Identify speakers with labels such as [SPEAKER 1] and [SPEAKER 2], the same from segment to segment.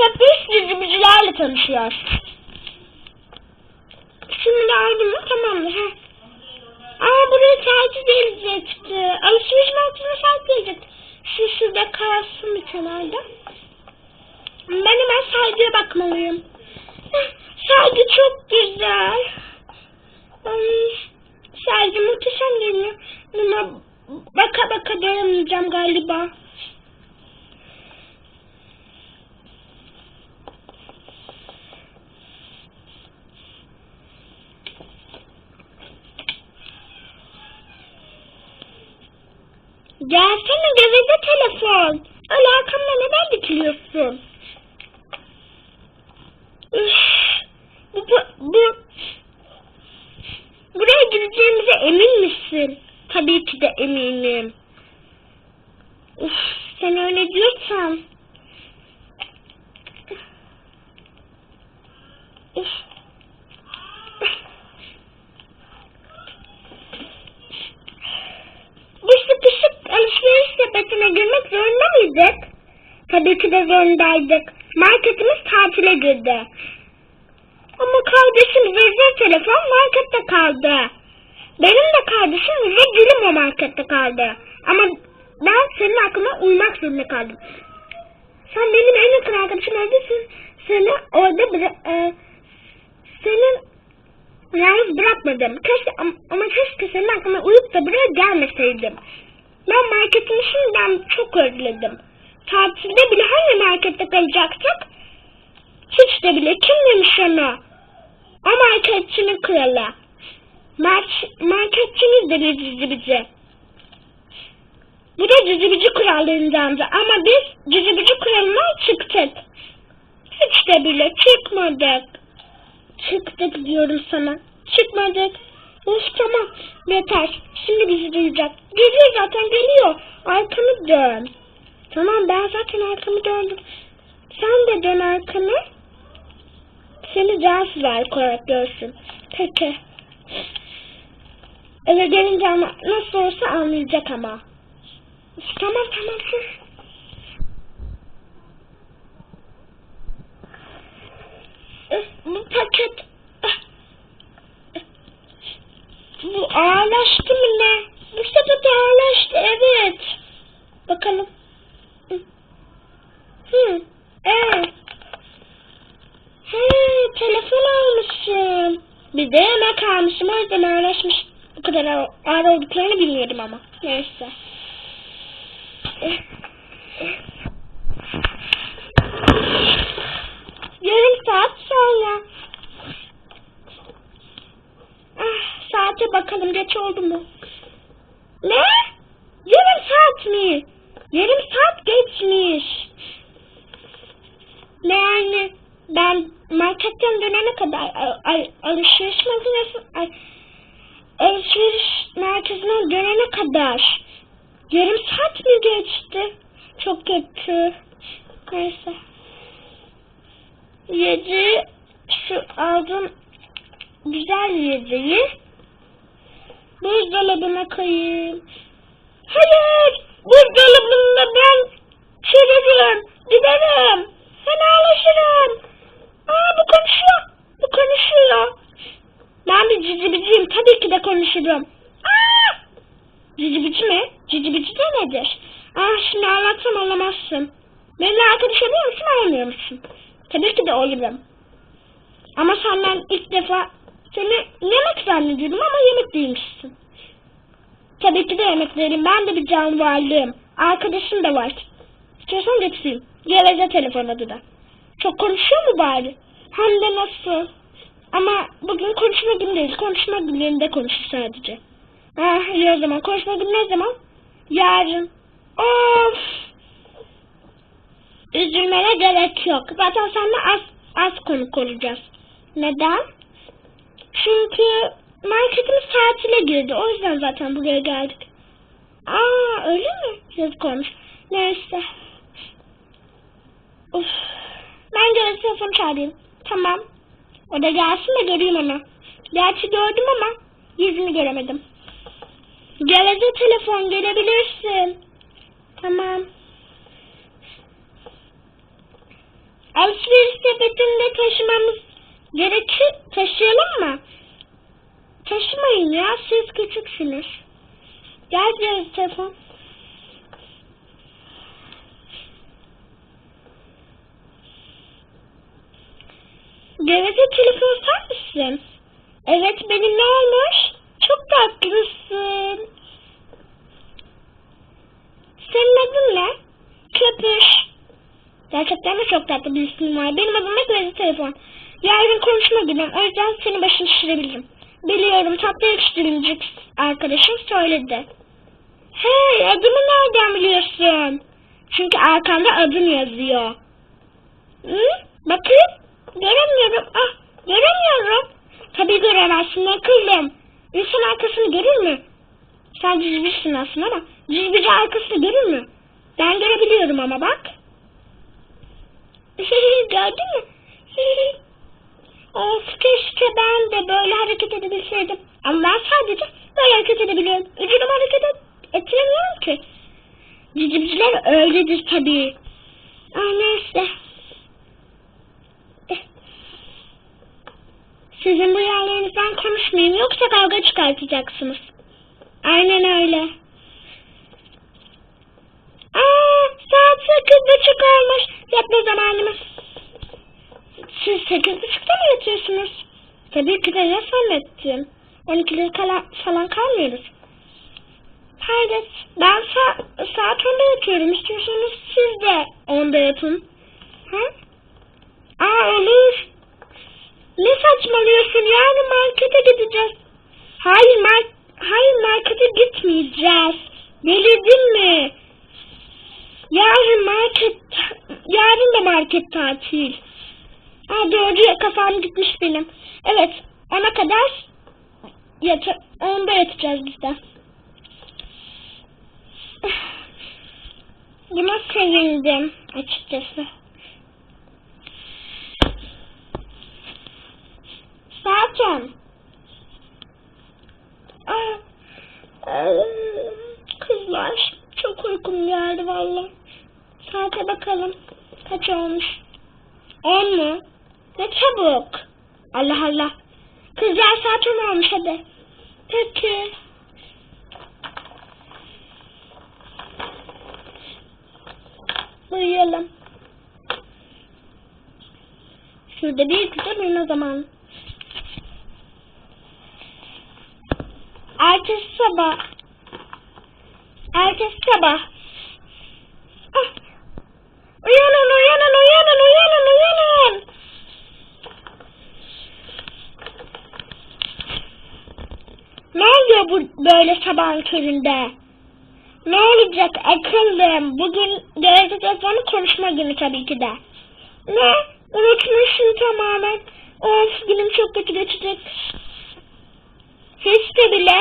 [SPEAKER 1] Köpüş yüzümüzlerle tanışıyor. Şimdi aldım mı? Tamamdır. Ha. Aa buraya tercih gelecekti. Alışveriş merkezine tercih gelecekti. Şu şurada kalsın bir kenarda. Ben hemen sergiye bakmalıyım. Heh, Sergi çok güzel. Hmm, sergi muhteşem görünüyor. Ama baka baka dayanamayacağım galiba. Gelsene geveze telefon. Öyle arkamda neden dikiliyorsun? Bu, bu, bu, buraya gideceğimize emin misin? Tabii ki de eminim. Uf, sen öyle diyorsan. Uf. Bu sıkışık sepetine girmek zorunda mıydık? Tabii ki de zorundaydık. Marketimiz tatile girdi. Ama kardeşim rezil telefon markette kaldı. Benim de kardeşim ve gülüm o markette kaldı. Ama ben senin aklına uymak zorunda kaldım. Sen benim en yakın arkadaşım olduğun seni orada bıra- e, senin Yalnız bırakmadım. Keşke, am- ama keşke senin aklına uyup da buraya gelmeseydim. Ben marketini şimdiden çok özledim. Tatilde bile hangi markette kalacaktık? Hiç de bile kim demiş onu? O marketçinin kralı. Mar- marketçimiz de cicibici. Bu da cicibici krallığındandı ama biz cicibici kralından çıktık. Hiç de bile çıkmadık. Çıktık diyorum sana. Çıkmadık. Of tamam. Yeter. Şimdi bizi duyacak. Geliyor zaten geliyor. Arkanı dön. Tamam ben zaten arkamı döndüm. Sen de dön arkanı. Seni cansız olarak görsün. Peki. Eve gelince ama nasıl olsa anlayacak ama. Tamam tamam sus. Bu paket bu ağırlaştı mı ne? Bu sepet ağırlaştı evet. Bakalım. Hı. Hı. Evet. He, telefon almışım. Bir de yemek almışım. O yüzden ağırlaşmış. Bu kadar ağır, olduklarını bilmiyordum ama. Neyse. Yarım saat sonra. Ah, saate bakalım geç oldu mu? Ne? Yarım saat mi? Yarım saat geçmiş. Ne yani? Ben marketten dönene kadar alışveriş makinesi alışveriş merkezine dönene kadar yarım saat mi geçti? Çok kötü. Neyse. Yedi şu aldım güzel yediği buzdolabına koyayım. Hayır! Buzdolabında ben çürürüm. Giderim. Fenalaşırım. Aa bu konuşuyor. Bu konuşuyor. Ben bir cicibiciyim. Tabii ki de konuşurum. Aa! Cicibici mi? Cicibici de nedir? Ah şimdi anlatsam anlamazsın. Benimle arkadaş oluyor musun olmuyor musun? Tabii ki de olurum. Ama senden ilk defa seni yemek zannediyordum ama yemek değilmişsin. Tabii ki de yemek değilim. Ben de bir canlı varlığım. Arkadaşım da var. İstiyorsan getireyim. Geveze telefon adı da. Çok konuşuyor mu bari? Hem de nasıl? Ama bugün konuşma günü değil. Konuşma günlerinde konuşur sadece. Ah iyi o zaman. Konuşma günü ne zaman? Yarın. Of. Üzülmene gerek yok. Zaten seninle az, az konuk olacağız. Neden? Çünkü marketimiz tatile girdi. O yüzden zaten buraya geldik. Aa öyle mi? Yazık olmuş. Neyse. Uf. Ben göre telefonu çağırayım. Tamam. O da gelsin de göreyim onu. Gerçi gördüm ama yüzünü göremedim. Gelece telefon gelebilirsin. Tamam. Alışveriş sepetinde taşımamız gerekir. Taşıyalım mı? Taşımayın ya. Siz küçüksünüz. Gel cihaz telefon. Geveze telefon sen misin? Evet benim ne olmuş? Çok tatlısın. Senin adın ne? Köpüş. Gerçekten de çok tatlı bir ismin var. Benim adım da Geveze telefon. Yarın konuşma günüm. O yüzden senin başını şişirebilirim. Biliyorum tatlı yakıştırılacak arkadaşım söyledi. Hey adımı nereden biliyorsun? Çünkü arkanda adın yazıyor. Hı? Bakayım. Göremiyorum. Ah göremiyorum. Tabii göremezsin akıllım. İnsan arkasını görür mü? Sen cizbirsin aslında ama cizbirci arkasını görür mü? Ben görebiliyorum ama bak. Gördün mü? of keşke ben de böyle hareket edebilseydim. Ama ben sadece böyle hareket edebiliyorum. Ucurum hareket et ettiremiyorum ki. Cicimciler öyledir tabii. Ah neyse. Eh. Sizin bu yerlerinizden konuşmayayım yoksa kavga çıkartacaksınız. Aynen öyle. Aa, saat sekiz buçuk olmuş. Yatma zamanımız. Siz sekiz buçukta mı yatıyorsunuz? Tabii ki de ya zannettim. On ikide kala, falan kalmıyoruz. Hayır, ben sa saat onda yatıyorum. İstiyorsanız siz de onda yatın. Ha? Aa olur. Ne saçmalıyorsun? Yani markete gideceğiz. Hayır, mar hayır markete gitmeyeceğiz. Delirdin mi? Yarın market yarın da market tatil. Aa doğru kafam gitmiş benim. Evet ona kadar yat onda yatacağız biz de. Buna sevindim açıkçası. Zaten. Aa, aa, kızlar çok uykum geldi valla. Saate bakalım. Kaç olmuş? On mu? Ne çabuk. Allah Allah. Kızlar saat on olmuş hadi. Peki. Uyuyalım. Şurada bir güzel uyuma zamanı. Ertesi sabah. Ertesi sabah. Ah. Uyanın, uyanın, uyanın, uyanın. Ne oluyor bu böyle sabahın köründe? Ne olacak akıllım? Bugün gözü telefonu konuşma günü tabii ki de. Ne? Unutmuşum tamamen. Of günüm çok kötü geçecek. Hiç de bile.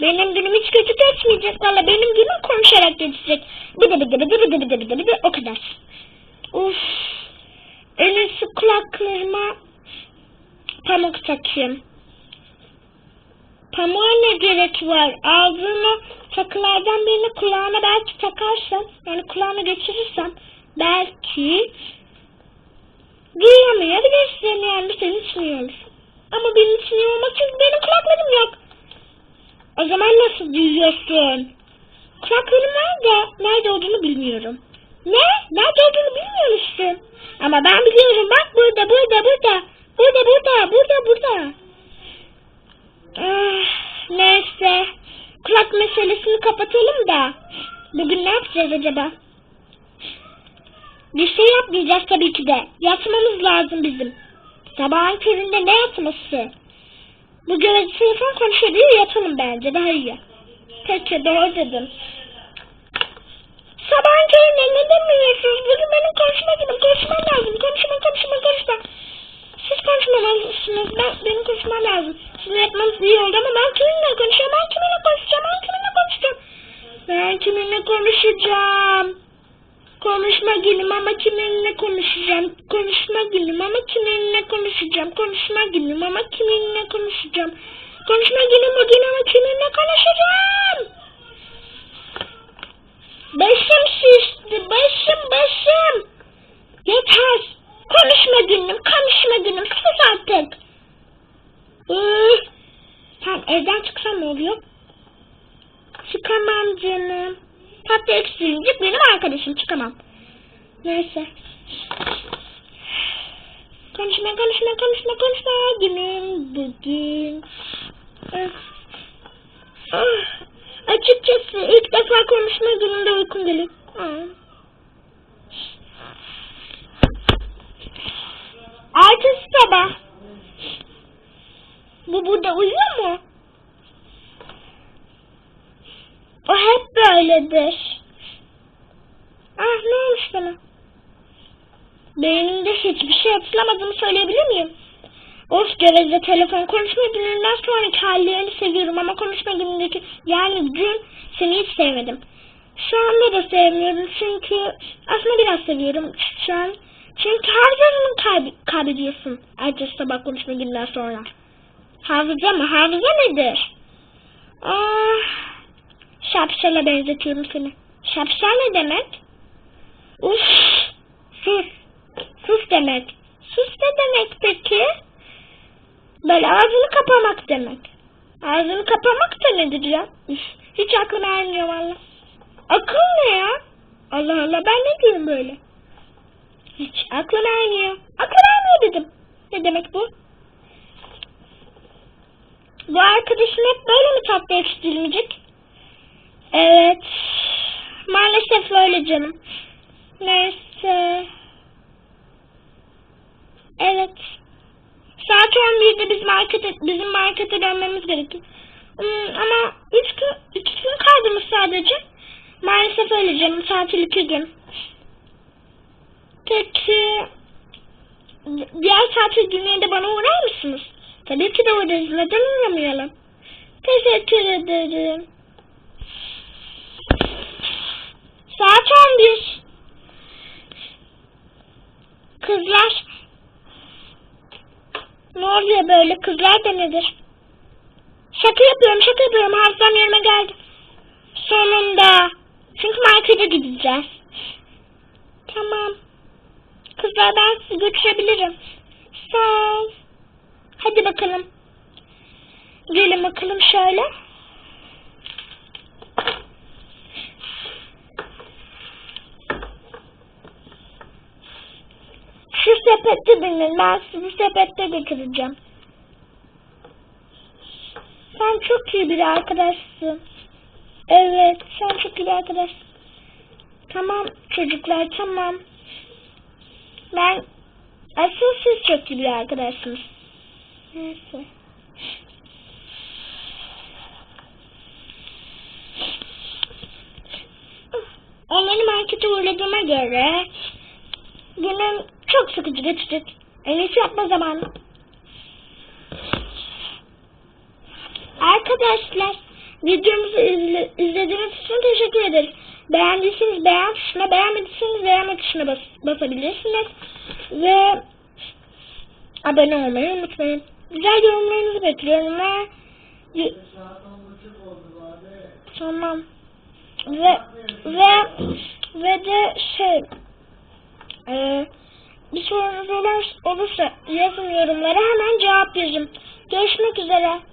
[SPEAKER 1] Benim günüm hiç kötü geçmeyecek. Valla benim günüm konuşarak geçecek. Bir de bir de bir de bir o kadar. Uf. En iyisi kulaklarıma pamuk takayım. Pamuğa ne gerek var? Ağzına takılardan birini kulağına belki takarsam, yani kulağına geçirirsem belki duyamayabilirsin yani senin için iyi. Ama benim için iyi çünkü benim kulaklarım yok. O zaman nasıl duyuyorsun? Kulaklarım nerede? Nerede olduğunu bilmiyorum. Ne? Nerede olduğunu bilmiyor musun? Ama ben biliyorum bak burada burada burada. Burada burada burada burada. Ah, neyse. Kulak meselesini kapatalım da. Bugün ne yapacağız acaba? Bir şey yapmayacağız tabii ki de. Yatmamız lazım bizim. Sabahın köründe ne yatması? Bu gözü telefon diye yatalım bence daha iyi. Peki doğru dedim. Sabahın köründe ne demiyorsunuz? Bugün benim konuşma günüm. Konuşmam lazım. Konuşma konuşma Konuşma günüm ama kiminle konuşacağım? Konuşma günüm ama kiminle konuşacağım? Konuşma günüm bugün ama kiminle konuşacağım? Başım şişti. Başım başım. Yeter. konuşma günüm, konuşma günüm. Sus artık. Üf. Sen evden çıksan ne oluyor? Çıkamam canım. Tatlı ekşilecek benim arkadaşım çıkamam. Neyse. Konuşma konuşma konuşma konuşma günüm bugün. Ah. Ah. Açıkçası ilk defa konuşma gününde uykum geliyor. Ah. Ertesi sabah. Bu burada uyuyor mu? O hep böyledir. Ah ne olmuş bana? Beynimde hiçbir şey hatırlamadığımı söyleyebilir miyim? Of Gevez'de telefon konuşma gününden sonraki hallerini seviyorum ama konuşma günündeki yani dün seni hiç sevmedim. Şu anda da sevmiyorum çünkü aslında biraz seviyorum şu an. Çünkü hafızanı kayb kaybediyorsun ertesi sabah konuşma gününden sonra. Hafıza mı? Hafıza nedir? Ah, şapşala benzetiyorum seni. Şapşal ne demek? Uf, sus. Demek. Sus ne demek peki? Böyle ağzını kapamak demek. Ağzını kapamak da nedir ya? Üf, hiç aklım ermiyor valla. Akıl ne ya? Allah Allah ben ne diyorum böyle? Hiç aklım ermiyor. Akıl ermiyor dedim. Ne demek bu? Bu arkadaşın hep böyle mi tatlı yetiştirilmeyecek? Evet. Maalesef öyle canım. Neyse. Evet. Saat 11'de biz markete, bizim markete dönmemiz gerekiyor. Hmm, ama üç gün, iki gün kaldığımız sadece. Maalesef öyle canım. Tatil iki gün. Peki diğer tatil günlerinde bana uğrar mısınız? Tabii ki de uğrarız. Neden uğramayalım? Teşekkür ederim. Saat 11. Kızlar. Ne oluyor böyle? Kızlar da nedir? Şaka yapıyorum, şaka yapıyorum. Hafızam yerime geldi. Sonunda. Çünkü markete gideceğiz. Tamam. Kızlar ben sizi götürebilirim. Sağ ol. Hadi bakalım. Gelin bakalım şöyle. Şu sepette binin. Ben sizi sepette götüreceğim. Sen çok iyi bir arkadaşsın. Evet, sen çok iyi bir arkadaşsın. Tamam çocuklar, tamam. Ben asıl siz çok iyi bir arkadaşsınız. Neyse. Onları markete uğradığıma göre günüm çok sıkıcı geçecek. İyisi yapma zamanı. Arkadaşlar videomuzu izle, izlediğiniz için teşekkür ederiz. Beğendiyseniz beğen tuşuna, beğenmediyseniz beğenme tuşuna bas, basabilirsiniz. Ve abone olmayı unutmayın. Güzel yorumlarınızı bekliyorum ve tamam ve ve ve de şey e, bir sorunuz olur, olursa yazın yorumlara hemen cevap veririm. Görüşmek üzere.